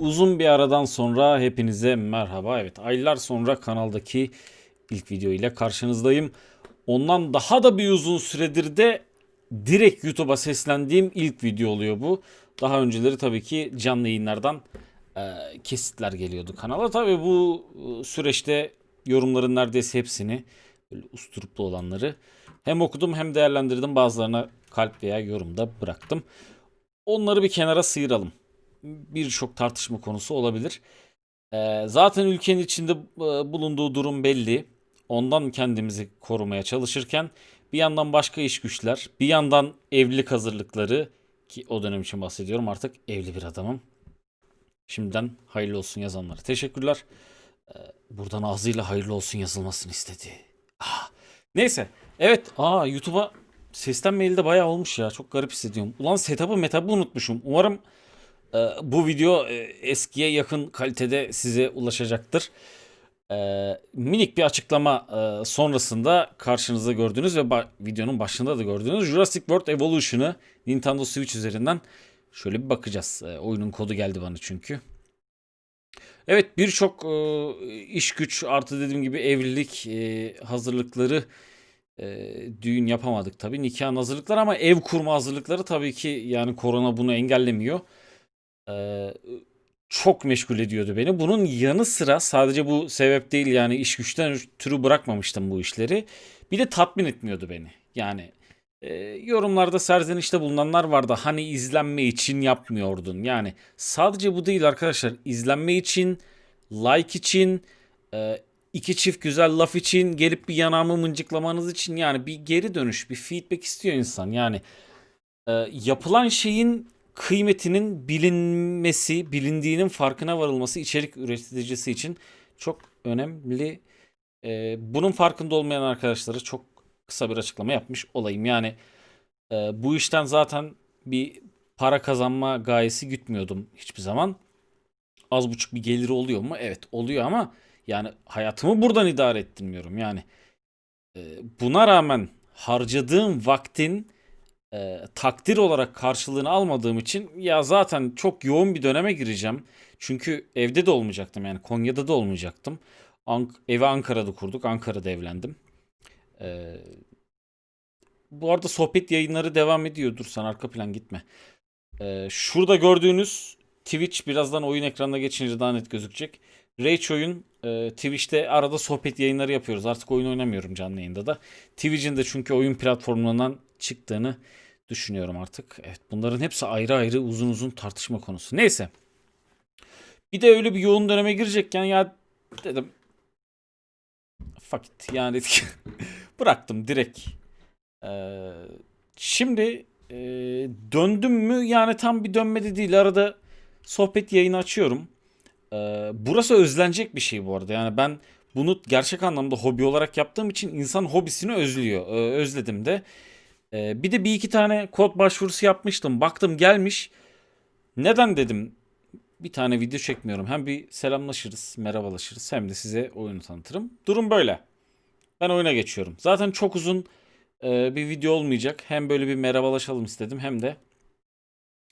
Uzun bir aradan sonra hepinize merhaba. Evet aylar sonra kanaldaki ilk video ile karşınızdayım. Ondan daha da bir uzun süredir de direkt YouTube'a seslendiğim ilk video oluyor bu. Daha önceleri tabii ki canlı yayınlardan e, kesitler geliyordu kanala. Tabii bu e, süreçte yorumların neredeyse hepsini böyle usturuplu olanları hem okudum hem değerlendirdim. Bazılarına kalp veya yorumda bıraktım. Onları bir kenara sıyıralım birçok tartışma konusu olabilir. Ee, zaten ülkenin içinde e, bulunduğu durum belli. Ondan kendimizi korumaya çalışırken bir yandan başka iş güçler, bir yandan evlilik hazırlıkları ki o dönem için bahsediyorum artık evli bir adamım. Şimdiden hayırlı olsun yazanlara teşekkürler. Ee, buradan ağzıyla hayırlı olsun yazılmasını istedi. Ah, neyse. Evet. Aa YouTube'a seslenmeyeli de bayağı olmuş ya. Çok garip hissediyorum. Ulan setup'ı metap'ı unutmuşum. Umarım bu video e, eskiye yakın kalitede size ulaşacaktır. Ee, minik bir açıklama e, sonrasında karşınızda gördüğünüz ve videonun başında da gördüğünüz Jurassic World Evolution'ı Nintendo Switch üzerinden şöyle bir bakacağız. Ee, oyunun kodu geldi bana çünkü. Evet birçok e, iş güç artı dediğim gibi evlilik hazırlıkları düğün yapamadık tabii. Nikah hazırlıkları ama ev kurma hazırlıkları tabii ki yani korona bunu engellemiyor. Ee, çok meşgul ediyordu beni. Bunun yanı sıra sadece bu sebep değil yani iş güçten türü bırakmamıştım bu işleri. Bir de tatmin etmiyordu beni. Yani e, yorumlarda serzenişte bulunanlar vardı. Hani izlenme için yapmıyordun. Yani sadece bu değil arkadaşlar. İzlenme için, like için, e, iki çift güzel laf için, gelip bir yanağımı mıncıklamanız için yani bir geri dönüş, bir feedback istiyor insan. Yani e, yapılan şeyin kıymetinin bilinmesi, bilindiğinin farkına varılması içerik üreticisi için çok önemli. Ee, bunun farkında olmayan arkadaşlara çok kısa bir açıklama yapmış olayım. Yani e, bu işten zaten bir para kazanma gayesi gütmüyordum hiçbir zaman. Az buçuk bir geliri oluyor mu? Evet oluyor ama yani hayatımı buradan idare ettirmiyorum. Yani e, buna rağmen harcadığım vaktin e, takdir olarak karşılığını almadığım için ya zaten çok yoğun bir döneme gireceğim. Çünkü evde de olmayacaktım yani Konya'da da olmayacaktım. Ank evi Ankara'da kurduk. Ankara'da evlendim. E, bu arada sohbet yayınları devam ediyor. Dur sen arka plan gitme. E, şurada gördüğünüz Twitch birazdan oyun ekranına geçince daha net gözükecek. Rage oyun e, Twitch'te arada sohbet yayınları yapıyoruz. Artık oyun oynamıyorum canlı yayında da. Twitch'in de çünkü oyun platformundan çıktığını düşünüyorum artık. Evet bunların hepsi ayrı ayrı uzun uzun tartışma konusu. Neyse. Bir de öyle bir yoğun döneme girecekken ya dedim fuck it yani bıraktım direkt. Ee, şimdi e, döndüm mü yani tam bir dönmedi değil. Arada sohbet yayını açıyorum. Ee, burası özlenecek bir şey bu arada. Yani ben bunu gerçek anlamda hobi olarak yaptığım için insan hobisini özlüyor. Ee, özledim de. Ee, bir de bir iki tane kod başvurusu yapmıştım. Baktım gelmiş. Neden dedim bir tane video çekmiyorum. Hem bir selamlaşırız, merhabalaşırız hem de size oyunu tanıtırım. Durum böyle. Ben oyuna geçiyorum. Zaten çok uzun e, bir video olmayacak. Hem böyle bir merhabalaşalım istedim hem de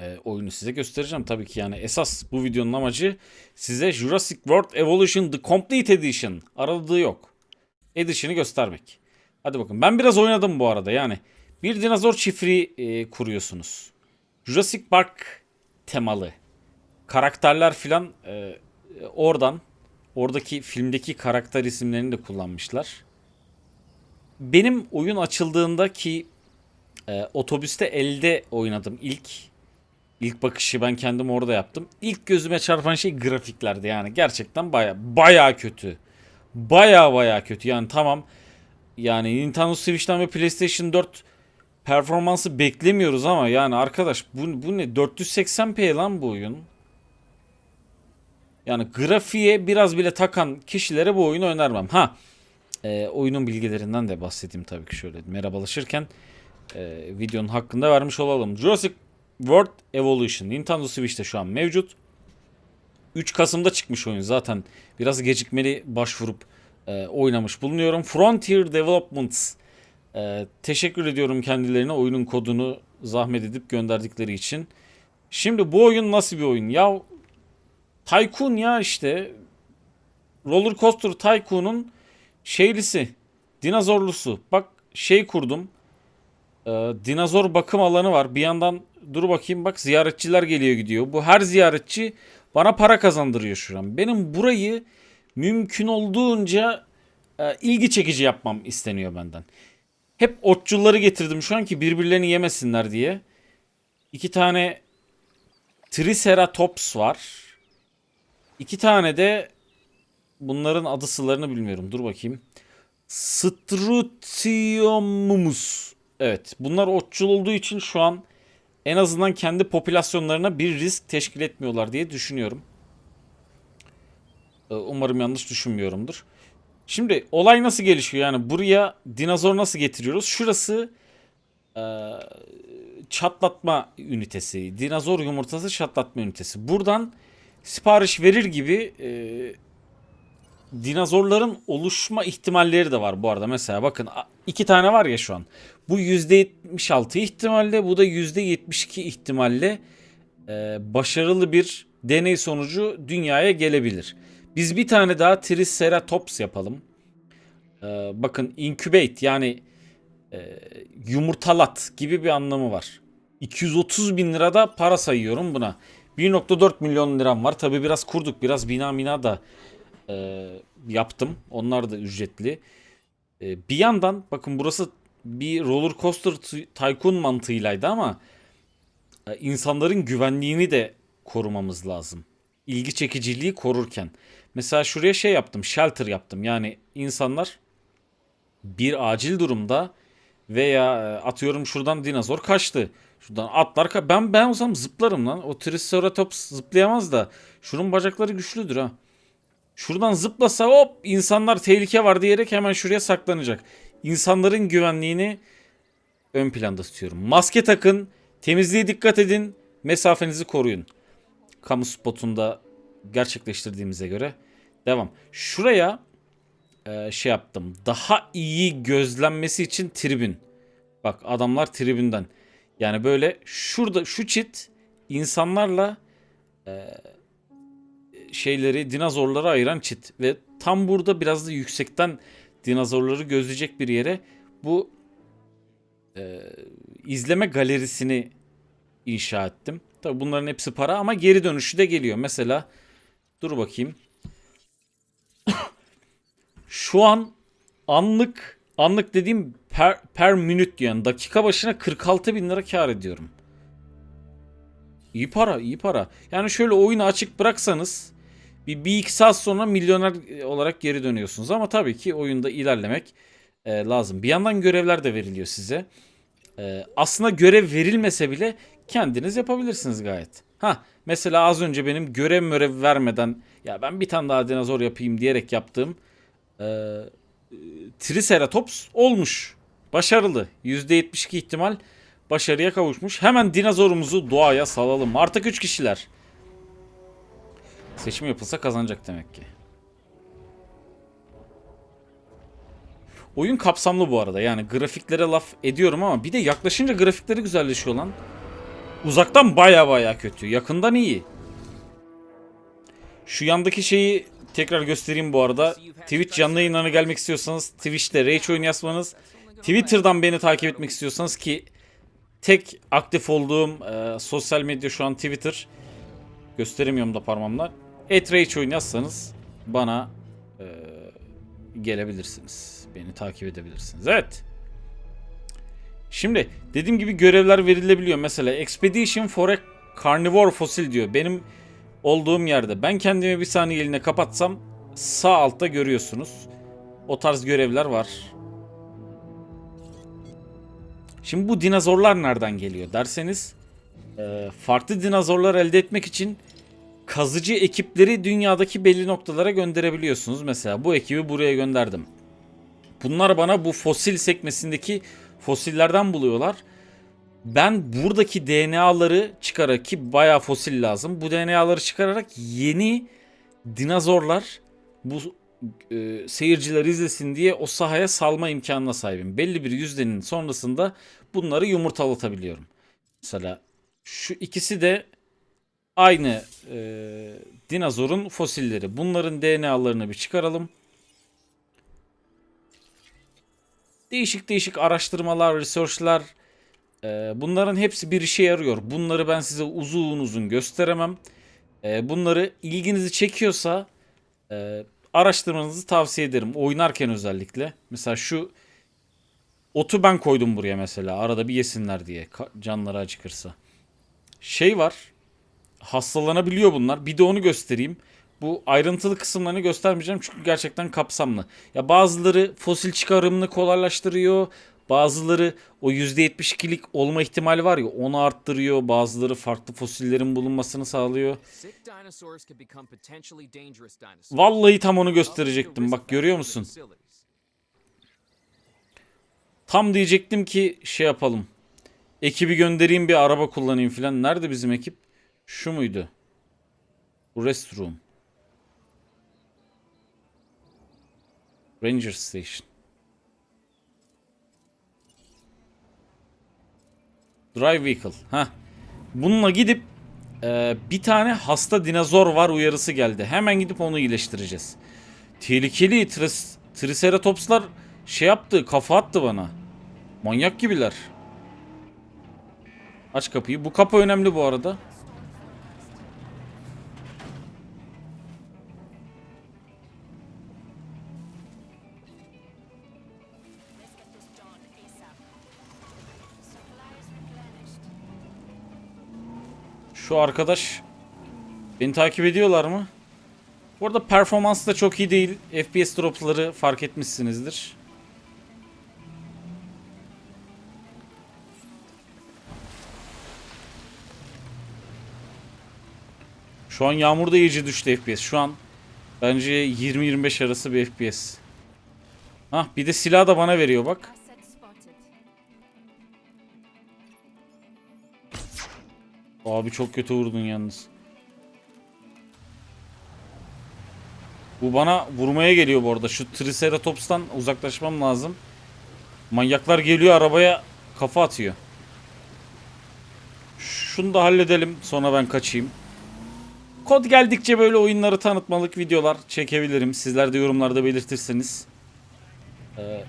e, oyunu size göstereceğim. Tabii ki yani esas bu videonun amacı size Jurassic World Evolution The Complete Edition aradığı yok. Edition'ı göstermek. Hadi bakın ben biraz oynadım bu arada yani. Bir dinozor çiftliği e, kuruyorsunuz. Jurassic Park temalı. Karakterler filan e, oradan oradaki filmdeki karakter isimlerini de kullanmışlar. Benim oyun açıldığında ki e, otobüste elde oynadım ilk. İlk bakışı ben kendim orada yaptım. İlk gözüme çarpan şey grafiklerdi yani. Gerçekten baya baya kötü. Baya baya kötü. Yani tamam yani Nintendo Switch'ten ve PlayStation 4 performansı beklemiyoruz ama yani arkadaş bu, bu ne 480p lan bu oyun. Yani grafiğe biraz bile takan kişilere bu oyunu önermem. Ha e, oyunun bilgilerinden de bahsedeyim tabii ki şöyle merhabalaşırken e, videonun hakkında vermiş olalım. Jurassic World Evolution Nintendo Switch'te şu an mevcut. 3 Kasım'da çıkmış oyun zaten. Biraz gecikmeli başvurup e, oynamış bulunuyorum. Frontier Developments ee, teşekkür ediyorum kendilerine oyunun kodunu zahmet edip gönderdikleri için. Şimdi bu oyun nasıl bir oyun? Ya Tycoon ya işte. Roller Coaster Tycoon'un şeylisi. Dinozorlusu. Bak şey kurdum. Ee, dinozor bakım alanı var. Bir yandan dur bakayım bak ziyaretçiler geliyor gidiyor. Bu her ziyaretçi bana para kazandırıyor şu an. Benim burayı mümkün olduğunca e, ilgi çekici yapmam isteniyor benden. Hep otçulları getirdim şu an ki birbirlerini yemesinler diye. İki tane Triceratops var. İki tane de bunların adı sılarını bilmiyorum. Dur bakayım. Strutiomumus. Evet bunlar otçul olduğu için şu an en azından kendi popülasyonlarına bir risk teşkil etmiyorlar diye düşünüyorum. Ee, Umarım yanlış düşünmüyorumdur. Şimdi olay nasıl gelişiyor? Yani buraya dinozor nasıl getiriyoruz? Şurası e, çatlatma ünitesi. Dinozor yumurtası çatlatma ünitesi. Buradan sipariş verir gibi e, dinozorların oluşma ihtimalleri de var bu arada. Mesela bakın iki tane var ya şu an. Bu %76 ihtimalle bu da %72 ihtimalle e, başarılı bir deney sonucu dünyaya gelebilir. Biz bir tane daha Triceratops yapalım. E, bakın incubate yani e, yumurtalat gibi bir anlamı var. 230 bin lirada para sayıyorum buna. 1.4 milyon liram var. Tabi biraz kurduk. Biraz bina mina da e, yaptım. Onlar da ücretli. E, bir yandan bakın burası bir roller coaster ty- tycoon mantığıylaydı ama e, insanların güvenliğini de korumamız lazım. İlgi çekiciliği korurken. Mesela şuraya şey yaptım. Shelter yaptım. Yani insanlar bir acil durumda veya e, atıyorum şuradan dinozor kaçtı. Şuradan atlar ka- ben ben olsam zıplarım lan. O Triceratops zıplayamaz da şunun bacakları güçlüdür ha. Şuradan zıplasa hop insanlar tehlike var diyerek hemen şuraya saklanacak. İnsanların güvenliğini ön planda tutuyorum. Maske takın, temizliğe dikkat edin, mesafenizi koruyun. Kamu spotunda gerçekleştirdiğimize göre devam. Şuraya e, şey yaptım. Daha iyi gözlenmesi için tribün. Bak adamlar tribünden. Yani böyle şurada şu çit insanlarla e, şeyleri dinozorları ayıran çit ve tam burada biraz da yüksekten dinozorları gözleyecek bir yere bu e, izleme galerisini inşa ettim. Tabi bunların hepsi para ama geri dönüşü de geliyor. Mesela dur bakayım. Şu an anlık anlık dediğim per, per minute yani dakika başına 46 bin lira kar ediyorum. İyi para iyi para. Yani şöyle oyunu açık bıraksanız bir, bir iki saat sonra milyoner olarak geri dönüyorsunuz. Ama tabii ki oyunda ilerlemek e, lazım. Bir yandan görevler de veriliyor size. E, aslında görev verilmese bile kendiniz yapabilirsiniz gayet. Ha mesela az önce benim görev mörev vermeden ya ben bir tane daha dinozor yapayım diyerek yaptığım e, Triceratops olmuş. Başarılı. %72 ihtimal başarıya kavuşmuş. Hemen dinozorumuzu doğaya salalım. Artık 3 kişiler. Seçim yapılsa kazanacak demek ki. Oyun kapsamlı bu arada. Yani grafiklere laf ediyorum ama bir de yaklaşınca grafikleri güzelleşiyor lan. Uzaktan baya baya kötü. Yakından iyi. Şu yandaki şeyi tekrar göstereyim bu arada. Twitch canlı yayınlarına gelmek istiyorsanız Twitch'te Rage oyun yazmanız. Twitter'dan beni takip etmek istiyorsanız ki tek aktif olduğum e, sosyal medya şu an Twitter. Gösteremiyorum da parmağımla. Et Rage oyun yazsanız bana e, gelebilirsiniz. Beni takip edebilirsiniz. Evet. Şimdi dediğim gibi görevler verilebiliyor. Mesela Expedition for a Carnivore Fossil diyor. Benim olduğum yerde. Ben kendimi bir saniyeliğine kapatsam sağ altta görüyorsunuz. O tarz görevler var. Şimdi bu dinozorlar nereden geliyor derseniz e, farklı dinozorlar elde etmek için kazıcı ekipleri dünyadaki belli noktalara gönderebiliyorsunuz. Mesela bu ekibi buraya gönderdim. Bunlar bana bu fosil sekmesindeki fosillerden buluyorlar. Ben buradaki DNA'ları çıkararak ki bayağı fosil lazım. Bu DNA'ları çıkararak yeni dinozorlar bu e, seyirciler izlesin diye o sahaya salma imkanına sahibim. Belli bir yüzdenin sonrasında bunları yumurtalatabiliyorum. Mesela şu ikisi de aynı e, dinozorun fosilleri. Bunların DNA'larını bir çıkaralım. Değişik değişik araştırmalar, research'lar e, bunların hepsi bir işe yarıyor. Bunları ben size uzun uzun gösteremem. E, bunları ilginizi çekiyorsa e, araştırmanızı tavsiye ederim. Oynarken özellikle. Mesela şu otu ben koydum buraya mesela. Arada bir yesinler diye. Canları acıkırsa. Şey var. Hastalanabiliyor bunlar. Bir de onu göstereyim. Bu ayrıntılı kısımlarını göstermeyeceğim çünkü gerçekten kapsamlı. Ya bazıları fosil çıkarımını kolaylaştırıyor. Bazıları o %72'lik olma ihtimali var ya onu arttırıyor. Bazıları farklı fosillerin bulunmasını sağlıyor. Vallahi tam onu gösterecektim. Bak görüyor musun? Tam diyecektim ki şey yapalım. Ekibi göndereyim bir araba kullanayım filan. Nerede bizim ekip? Şu muydu? Bu restroom. Ranger Station. Drive Vehicle. Ha. Bununla gidip e, bir tane hasta dinozor var uyarısı geldi. Hemen gidip onu iyileştireceğiz. Tehlikeli tris, triceratopslar şey yaptı kafa attı bana. Manyak gibiler. Aç kapıyı. Bu kapı önemli bu arada. Şu arkadaş beni takip ediyorlar mı? Bu arada performans da çok iyi değil. FPS dropları fark etmişsinizdir. Şu an yağmur da iyice düştü FPS. Şu an bence 20-25 arası bir FPS. Hah bir de silah da bana veriyor bak. Abi çok kötü vurdun yalnız. Bu bana vurmaya geliyor bu arada. Şu Triceratops'tan uzaklaşmam lazım. Manyaklar geliyor arabaya kafa atıyor. Şunu da halledelim sonra ben kaçayım. Kod geldikçe böyle oyunları tanıtmalık videolar çekebilirim. Sizler de yorumlarda belirtirseniz. Ee,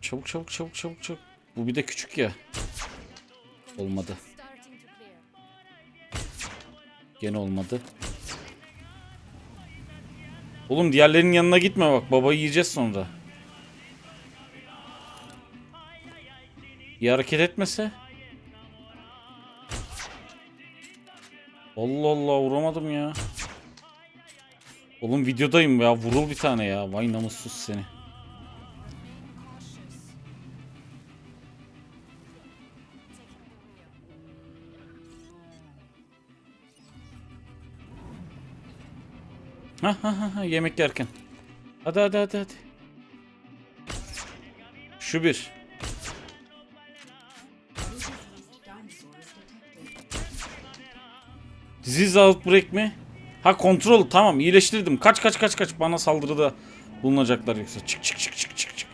çabuk çabuk çabuk çabuk çabuk. Bu bir de küçük ya. Olmadı. Gene olmadı. Oğlum diğerlerinin yanına gitme bak. Babayı yiyeceğiz sonra. İyi hareket etmese. Allah Allah vuramadım ya. Oğlum videodayım ya. Vurul bir tane ya. Vay namussuz seni. Ha ha ha ha yemek yerken. Hadi hadi hadi hadi. Şu bir. Disease outbreak mi? Ha kontrol tamam iyileştirdim. Kaç kaç kaç kaç bana saldırıda bulunacaklar yoksa. Çık çık çık çık çık çık.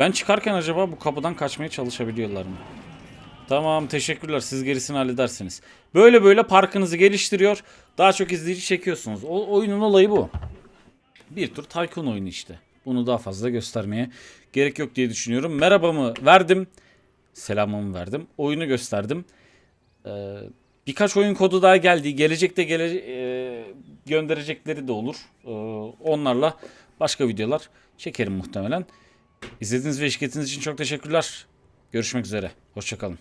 Ben çıkarken acaba bu kapıdan kaçmaya çalışabiliyorlar mı? Tamam teşekkürler siz gerisini halledersiniz. Böyle böyle parkınızı geliştiriyor. Daha çok izleyici çekiyorsunuz. O oyunun olayı bu. Bir tür Tycoon oyunu işte. Bunu daha fazla göstermeye gerek yok diye düşünüyorum. Merhabamı verdim. Selamımı verdim. Oyunu gösterdim. Ee, birkaç oyun kodu daha geldi. Gelecekte gele, e, gönderecekleri de olur. Ee, onlarla başka videolar çekerim muhtemelen. İzlediğiniz ve eşlik ettiğiniz için çok teşekkürler. Görüşmek üzere. Hoşçakalın.